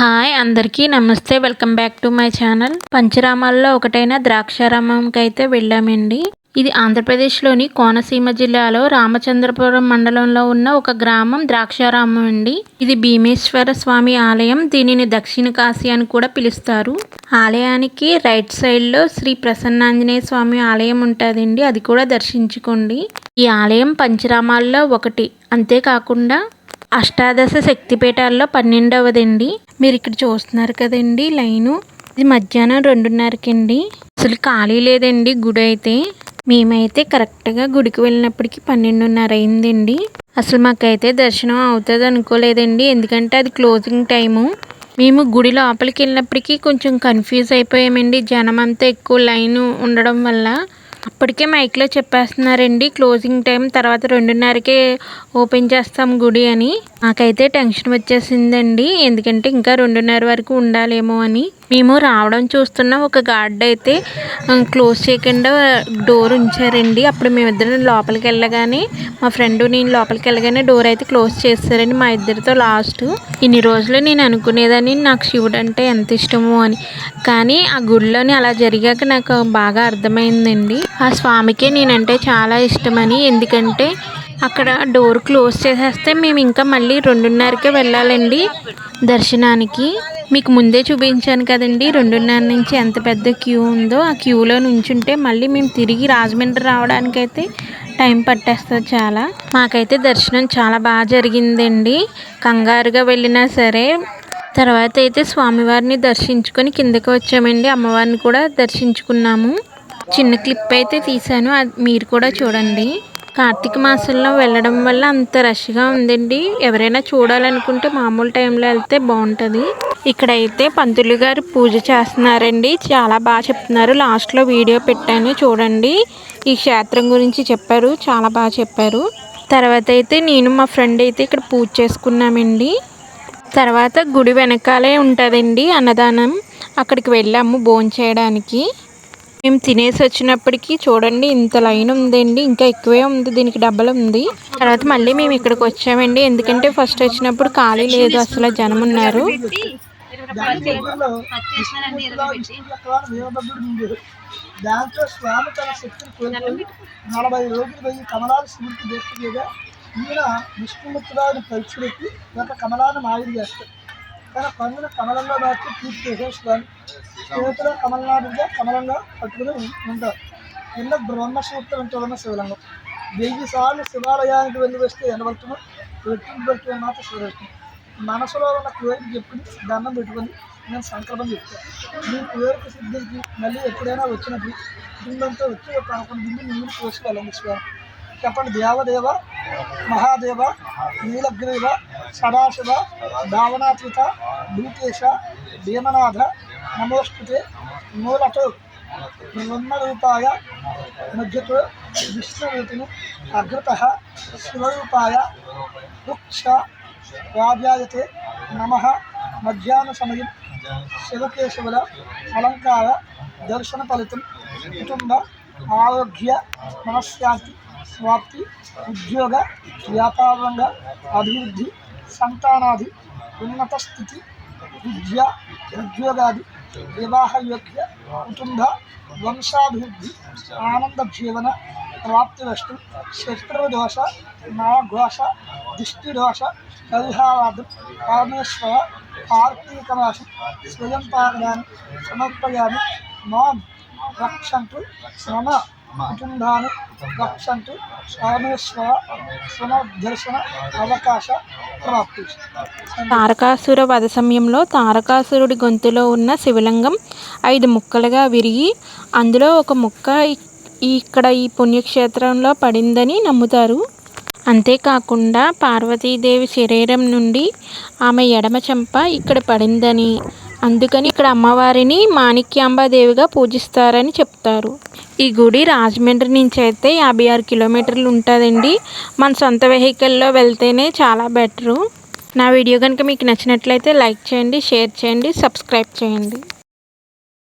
Hi అందరికీ నమస్తే. Welcome back to my channel. పంచరామాల్లో ఒకటైన ద్రాక్షారామంకి అయితే వెళ్ళామండి. ఇది ఆంధ్రప్రదేశ్లోని కోనసీమ జిల్లాలో రామచంద్రపురం మండలంలో ఉన్న ఒక గ్రామం ద్రాక్షారామం అండి. ఇది భీమేశ్వర స్వామి ఆలయం. దీనిని దక్షిణ కాశీ అని కూడా పిలుస్తారు. ఆలయానికి రైట్ సైడ్లో శ్రీ ప్రసన్నాంజనేయ స్వామి ఆలయం ఉంటుందండి. అది కూడా దర్శించుకోండి. ఈ ఆలయం పంచరామాల్లో ఒకటి. అంతేకాకుండా అష్టాదశ శక్తిపీఠాల్లో పన్నెండవదండి. మీరు ఇక్కడ చూస్తున్నారు కదండి లైను. ఇది మధ్యాహ్నం రెండున్నరకి అండి అసలు ఖాళీ లేదండి గుడి అయితే. మేమైతే కరెక్ట్గా గుడికి వెళ్ళినప్పటికీ పన్నెండున్నర అయిందండి అసలు మాకైతే దర్శనం అవుతుంది అనుకోలేదండి ఎందుకంటే అది క్లోజింగ్ టైము. మేము గుడి లోపలికి వెళ్ళినప్పటికీ కొంచెం కన్ఫ్యూజ్ అయిపోయామండి. జనం అంతా ఎక్కువ లైన్ ఉండడం వల్ల. అప్పటికే మైక్లో చెప్పేస్తున్నారండి. క్లోజింగ్ టైం తర్వాత రెండున్నరకే ఓపెన్ చేస్తాం గుడి అని. నాకైతే టెన్షన్ వచ్చేసిందండి. ఎందుకంటే ఇంకా రెండున్నర వరకు ఉండాలేమో అని. మేము రావడం చూస్తున్న ఒక గార్డ్ అయితే క్లోజ్ చేయకుండా డోర్ ఉంచారండి. అప్పుడు మేమిద్దరం లోపలికి వెళ్ళగానే మా ఫ్రెండ్ నేను లోపలికి వెళ్ళగానే డోర్ అయితే క్లోజ్ చేస్తారండి మా ఇద్దరితో లాస్ట్. ఇన్ని రోజులు నేను అనుకునేదని నాకు శివుడు అంటే ఎంత ఇష్టమో అని. కానీ ఆ గుడిలోని అలా జరిగాక నాకు బాగా అర్థమైందండి. ఆ స్వామికే నేనంటే చాలా ఇష్టమని. ఎందుకంటే అక్కడ డోర్ క్లోజ్ చేసేస్తే మేము ఇంకా మళ్ళీ రెండున్నరకే వెళ్ళాలండి దర్శనానికి. మీకు ముందే చూపించాను కదండి రెండున్నర నుంచి ఎంత పెద్ద క్యూ ఉందో ఆ క్యూలో నుంచుంటే మళ్ళీ మేము తిరిగి రాజమండ్రి రావడానికైతే టైం పట్టేస్తుంది చాలా. మాకైతే దర్శనం చాలా బాగా జరిగిందండి. కంగారుగా వెళ్ళినా సరే. తర్వాత అయితే స్వామివారిని దర్శించుకొని కిందకి వచ్చామండి. అమ్మవారిని కూడా దర్శించుకున్నాము. చిన్న క్లిప్ అయితే తీశాను. అది మీరు కూడా చూడండి. కార్తీక మాసంలో వెళ్ళడం వల్ల అంత రష్గా ఉందండి. ఎవరైనా చూడాలనుకుంటే మామూలు టైంలో వెళ్తే బాగుంటుంది. ఇక్కడైతే పంతులు గారు పూజ చేస్తున్నారండి. చాలా బాగా చెప్తున్నారు. లాస్ట్లో వీడియో పెట్టాను చూడండి. ఈ క్షేత్రం గురించి చెప్పారు. చాలా బాగా చెప్పారు. తర్వాత అయితే నేను మా ఫ్రెండ్ అయితే ఇక్కడ పూజ చేసుకున్నామండి. తర్వాత గుడి వెనకాలే ఉంటుందండి అన్నదానం. అక్కడికి వెళ్ళాము భోంచేయడానికి మేము తినేసి వచ్చినప్పటికీ చూడండి ఇంత లైన్ ఉందండి ఇంకా ఎక్కువే ఉంది దీనికి డబ్బలు ఉంది. తర్వాత మళ్ళీ మేము ఇక్కడికి వచ్చామండి ఎందుకంటే ఫస్ట్ వచ్చినప్పుడు ఖాళీ లేదు అసలు జనం ఉన్నారు. దాంతో స్వామి తన శక్తిని కోల్పోయి నలభై రోజులు పోయి కమలాలు స్మృతి దేశగా ఈయన విష్ణుమిత్రుడు పరీక్షలెత్తి ఒక కమలాన్ని మాయిడి చేస్తాడు. తన పన్నుల కమలంలో దాచి పూర్తి చేసేస్తాను చేతిలో కమలనాథుడిగా కమలంగా పట్టుకుని ఉంటారు. కింద బ్రహ్మసూత్రం చూడన్న శివలింగం. వెయ్యి సార్లు శివాలయానికి వెళ్ళి వస్తే ఎనబడుతున్నా పెట్టిన పెట్టుకుని మాత్రం శివరేస్తుంది మనసులో ఉన్న కోరిక చెప్పుకుని దండం పెట్టుకొని నేను సంకల్పం చెప్తాను మీ కోరిక సిద్ధికి మళ్ళీ ఎప్పుడైనా వచ్చినప్పుడు కుటుంబంతో వచ్చి ఒక అనుకున్న దిండి నీళ్ళు పోసి స్వామి చెప్పండి దేవదేవ మహాదేవ నీలగ్రీవ సదాశివ భావనాతీత భూకేశ భీమనాథ నమోస్తుతే మూలతో బ్రహ్మరూపాయ మధ్యతో విష్ణురూపిణి అగ్రత శివరూపాయ వృక్ష వావ్యాయతే నమ. మధ్యాహ్న సమయం శివకేశవుల అలంకార దర్శన ఫలితం కుటుంబ ఆరోగ్య మనశ్శాంతి స్వాప్తి ఉద్యోగ వ్యాపారంగా అభివృద్ధి సంతానాది ఉన్నత స్థితి విద్య ఉద్యోగాది వివాహ యోగ్య కుటుంబ వంశాభివృద్ధి ఆనంద జీవన ప్రాప్తిరస్తు శత్రుదోష నాఘోష దిష్టిదోష పరిహారార్థం పరమేశ్వర కార్తీకమాసం స్వయం పాదయాన్ని సమర్పయామి మాం రక్షంతు శ్రమ కుటుంబాన్ని రక్షంతు పరమేశ్వర పునర్దర్శన అవకాశ ప్రాప్తి. తారకాసుర వధ సమయంలో తారకాసురుడి గొంతులో ఉన్న శివలింగం ఐదు ముక్కలుగా విరిగి అందులో ఒక ముక్క ఇక్కడ ఈ పుణ్యక్షేత్రంలో పడిందని నమ్ముతారు. అంతేకాకుండా పార్వతీదేవి శరీరం నుండి ఆమె ఎడమ చెంప ఇక్కడ పడిందని అందుకని ఇక్కడ అమ్మవారిని మాణిక్యాంబాదేవిగా పూజిస్తారని చెప్తారు. ఈ గుడి రాజమండ్రి నుంచి అయితే యాభై ఆరు కిలోమీటర్లు ఉంటుందండి. మన సొంత వెహికల్లో వెళ్తేనే చాలా బెటరు. నా వీడియో కనుక మీకు నచ్చినట్లయితే లైక్ చేయండి షేర్ చేయండి సబ్స్క్రైబ్ చేయండి.